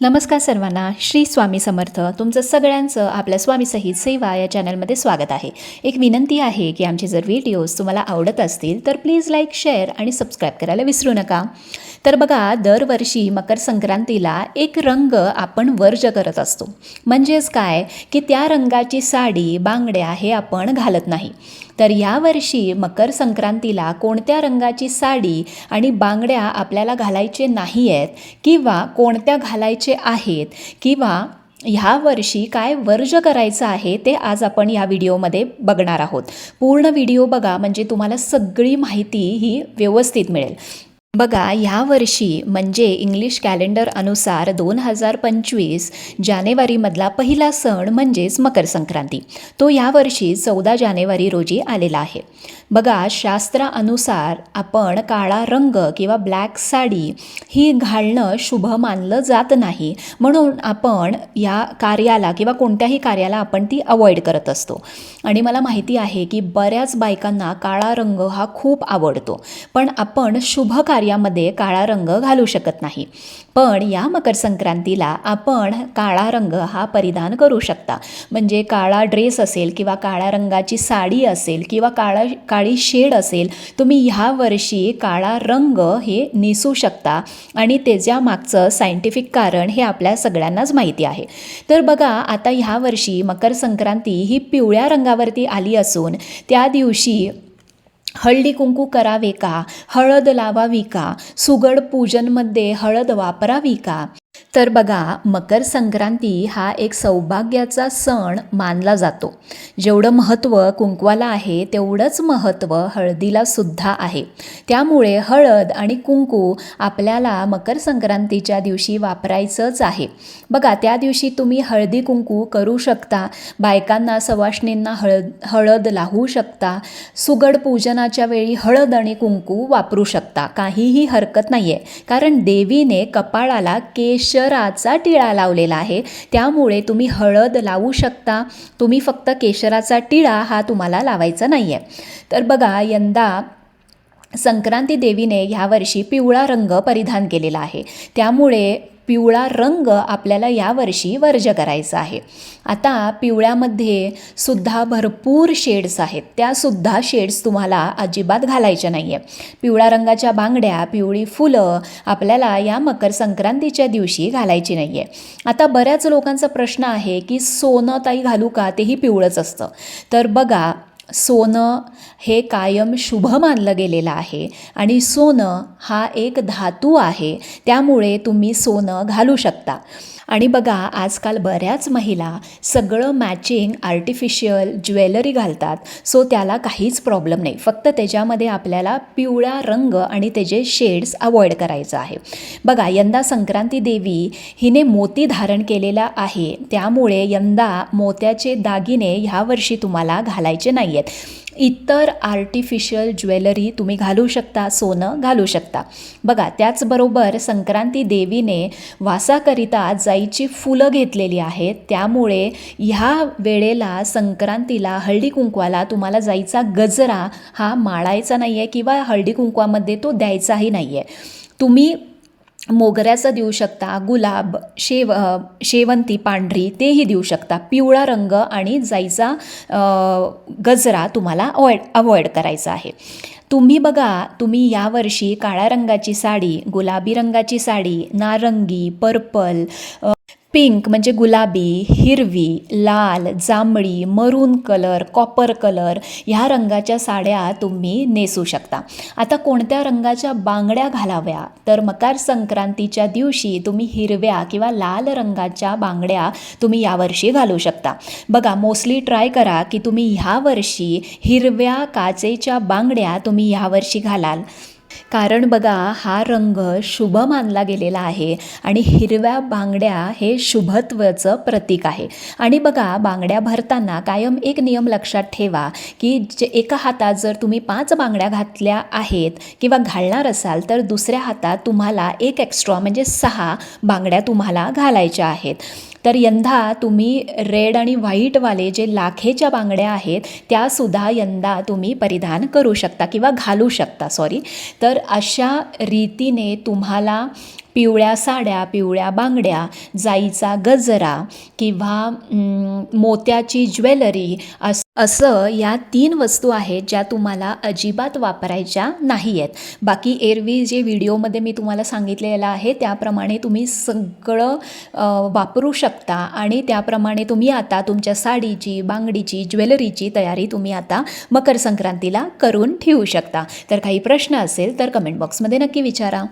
नमस्कार सर्वांना श्री स्वामी समर्थ. तुमचं सगळ्यांचं आपल्या स्वामीसहित सेवा या चॅनलमध्ये स्वागत आहे. एक विनंती आहे की आमचे जर व्हिडिओज तुम्हाला आवडत असतील तर प्लीज लाईक शेअर आणि सबस्क्राईब करायला विसरू नका. तर बघा दरवर्षी मकर संक्रांतीला एक रंग आपण वर्ज करत असतो. म्हणजेच काय? की त्या रंगाची साडी बांगड्या हे आपण घालत नाही. तर यावर्षी मकर संक्रांतीला कोणत्या रंगाची साडी आणि बांगड्या आपल्याला घालायचे नाही आहेत किंवा कोणत्या घालायचे आहेत किंवा ह्या वर्षी काय वर्ज करायचं आहे ते आज आपण या व्हिडिओमध्ये बघणार आहोत. पूर्ण व्हिडिओ बघा म्हणजे तुम्हाला सगळी माहिती ही व्यवस्थित मिळेल. बघा ह्या वर्षी म्हणजे इंग्लिश कॅलेंडर अनुसार दोन हजार पंचवीस जानेवारीमधला पहिला सण म्हणजेच मकर संक्रांती. तो यावर्षी चौदा जानेवारी रोजी आलेला आहे. बघा शास्त्रानुसार आपण काळा रंग किंवा ब्लॅक साडी ही घालणं शुभ मानलं जात नाही. म्हणून आपण या कार्याला किंवा कोणत्याही कार्याला आपण ती अवॉइड करत असतो. आणि मला माहिती आहे की बऱ्याच बायकांना काळा रंग हा खूप आवडतो. पण आपण शुभ कार्यामध्ये काळा रंग घालू शकत नाही. पण या मकर संक्रांतीला आपण काळा रंग हा परिधान करू शकता. म्हणजे काळा ड्रेस असेल किंवा काळ्या रंगाची साडी असेल किंवा काळा काळी शेड असेल तुम्ही ह्या वर्षी काळा रंग हे नेसू शकता. आणि त्याच्या मागचं सायंटिफिक कारण हे आपल्या सगळ्यांनाच माहिती आहे. तर बघा आता ह्या वर्षी मकर संक्रांती ही पिवळ्या रंगावरती आली असून त्या दिवशी हळदी कुंकू करावे का? हळद लावावी का? सुगड पूजनमध्ये हळद वापरावी का? तर बघा मकर संक्रांती हा एक सौभाग्याचा सण मानला जातो. जेवढं महत्त्व कुंकवाला आहे तेवढंच महत्त्व हळदीला सुद्धा आहे. त्यामुळे हळद आणि कुंकू आपल्याला मकर संक्रांतीच्या दिवशी वापरायचंच आहे. बघा त्या दिवशी तुम्ही हळदी कुंकू करू शकता बायकांना सवाष्णींना हळद हळद लावू शकता सुगड पूजनाच्या वेळी हळद आणि कुंकू वापरू शकता. काहीही हरकत नाही आहे कारण देवीने कपाळाला केश केशराचा टिळा लावलेला आहे. त्यामुळे तुम्ही हळद लावू शकता. तुम्ही फक्त केशराचा टिळा हा तुम्हाला लावायचा नाही आहे तर बघा यंदा संक्रांती देवीने ह्यावर्षी पिवळा रंग परिधान केलेला आहे. त्यामुळे पिवळा रंग आपल्याला यावर्षी वर्ज करायचा आहे. आता पिवळ्यामध्ये सुद्धा भरपूर शेड्स आहेत. त्यासुद्धा शेड्स तुम्हाला अजिबात घालायच्या नाही आहे पिवळ्या रंगाच्या बांगड्या पिवळी फुलं आपल्याला या मकर संक्रांतीच्या दिवशी घालायची नाही आहे आता बऱ्याच लोकांचा प्रश्न आहे की सोनं ताई घालू का? तेही पिवळंच असतं. तर बघा सोनं हे कायम शुभ मानलं गेलेलं आहे. आणि सोनं हा एक धातू आहे. त्यामुळे तुम्ही सोनं घालू शकता. आणि बघा आजकाल बऱ्याच महिला सगळं मॅचिंग आर्टिफिशियल ज्वेलरी घालतात. सो त्याला काहीच प्रॉब्लेम नाही. फक्त त्याच्यामध्ये आपल्याला पिवळा रंग आणि त्याचे शेड्स अवॉइड करायचं आहे. बघा यंदा संक्रांती देवी हिने मोती धारण केलेला आहे. त्यामुळे यंदा मोत्याचे दागिने ह्या वर्षी तुम्हाला घालायचे नाही आहेत. इतर आर्टिफिशियल ज्वेलरी तुम्ही घालू शकता सोनं घालू शकता. बघा त्याचबरोबर संक्रांती देवीने वासाकरिता जाईची फुलं घेतलेली आहेत. त्यामुळे ह्या वेळेला संक्रांतीला हळदी कुंकवाला तुम्हाला जाईचा गजरा हा माळायचा नाही आहे किंवा हळदी कुंकवामध्ये तो द्यायचाही नाही आहे तुम्ही मोगऱ्याचं देऊ शकता गुलाब शेव शेवंती पांढरी तेही देऊ शकता. पिवळा रंग आणि जाईचा गजरा तुम्हाला अवॉइड अवॉइड करायचा आहे. तुम्ही बघा तुम्ही यावर्षी काळ्या रंगाची साडी गुलाबी रंगाची साडी नारंगी पर्पल पिंक म्हणजे गुलाबी हिरवी लाल जांभळी मरून कलर कॉपर कलर ह्या रंगाच्या साड्या तुम्ही नेसू शकता. आता कोणत्या रंगाच्या बांगड्या घालाव्या? तर मकर संक्रांतीच्या दिवशी तुम्ही हिरव्या किंवा लाल रंगाच्या बांगड्या तुम्ही यावर्षी घालू शकता. बघा मोस्टली ट्राय करा की तुम्ही ह्या वर्षी हिरव्या काचेच्या बांगड्या तुम्ही ह्यावर्षी घालाल. कारण बघा हा रंग शुभ मानला गेलेला आहे आणि हिरव्या बांगड्या हे शुभत्वाचं प्रतीक आहे. आणि बघा बांगड्या भरताना कायम एक नियम लक्षात ठेवा की जे एका हातात जर तुम्ही पाच बांगड्या घातल्या आहेत किंवा घालणार असाल तर दुसऱ्या हातात तुम्हाला एक एक्स्ट्रा म्हणजे सहा बांगड्या तुम्हाला घालायच्या आहेत. तर यंदा तुम्ही रेड आणि व्हाईटवाले जे लाखेच्या बांगड्या आहेत त्यासुद्धा यंदा तुम्ही परिधान करू शकता किंवा घालू शकता सॉरी तर अशा रीतीने तुम्हाला पिवळ्या साड्या पिवळ्या बांगड्या जाईचा गजरा किंवा मोत्याची ज्वेलरी अस असं या तीन वस्तू आहेत ज्या तुम्हाला अजिबात वापरायच्या नाही आहेत बाकी एरवी जे व्हिडिओमध्ये मी तुम्हाला सांगितलेलं आहे त्याप्रमाणे तुम्ही सगळं वापरू शकता आणि त्याप्रमाणे तुम्ही आता तुमच्या साडीची बांगडीची ज्वेलरीची तयारी तुम्ही आता मकर संक्रांतीला करून ठेवू शकता. तर काही प्रश्न असेल तर कमेंट बॉक्समध्ये नक्की विचारा.